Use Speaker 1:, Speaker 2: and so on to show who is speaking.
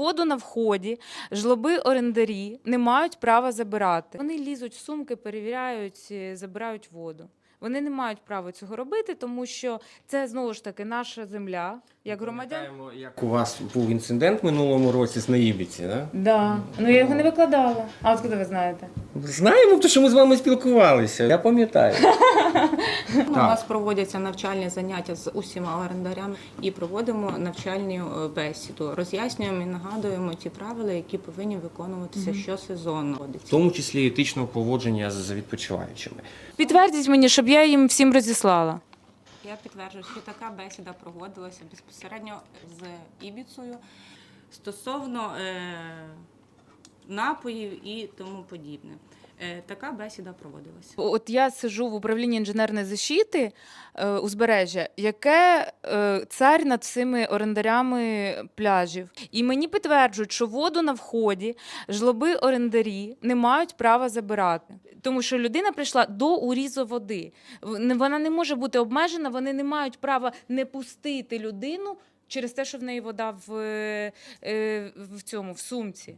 Speaker 1: воду на вході жлоби орендарі не мають права забирати. Вони лізуть в сумки, перевіряють, е, забирають воду. Вони не мають права цього робити, тому що це знову ж таки наша земля, як громадян.
Speaker 2: Пам'ятаємо, як у вас був інцидент минулому році з Наїбіці, да?
Speaker 1: Да. Ну я його не викладала. А от куди ви знаєте?
Speaker 2: Знаємо, тому що ми з вами спілкувалися. Я пам'ятаю.
Speaker 3: У нас проводяться навчальні заняття з усіма орендарями і проводимо навчальну е, бесіду. Роз'яснюємо і нагадуємо ті правила, які повинні виконуватися щосезонно.
Speaker 2: В тому числі етичного поводження з відпочиваючими.
Speaker 1: Підтвердіть мені, щоб я їм всім розіслала.
Speaker 3: Я підтверджую, що така бесіда проводилася безпосередньо з Ібіцею стосовно е, напоїв і тому подібне. Е, така бесіда проводилася.
Speaker 1: От я сижу в управлінні інженерної защити е, узбережжя, яке е, цар над всіми орендарями пляжів. І мені підтверджують, що воду на вході жлоби орендарі не мають права забирати. Тому що людина прийшла до урізу води. Вона не може бути обмежена, вони не мають права не пустити людину через те, що в неї вода в, е, в цьому в сумці.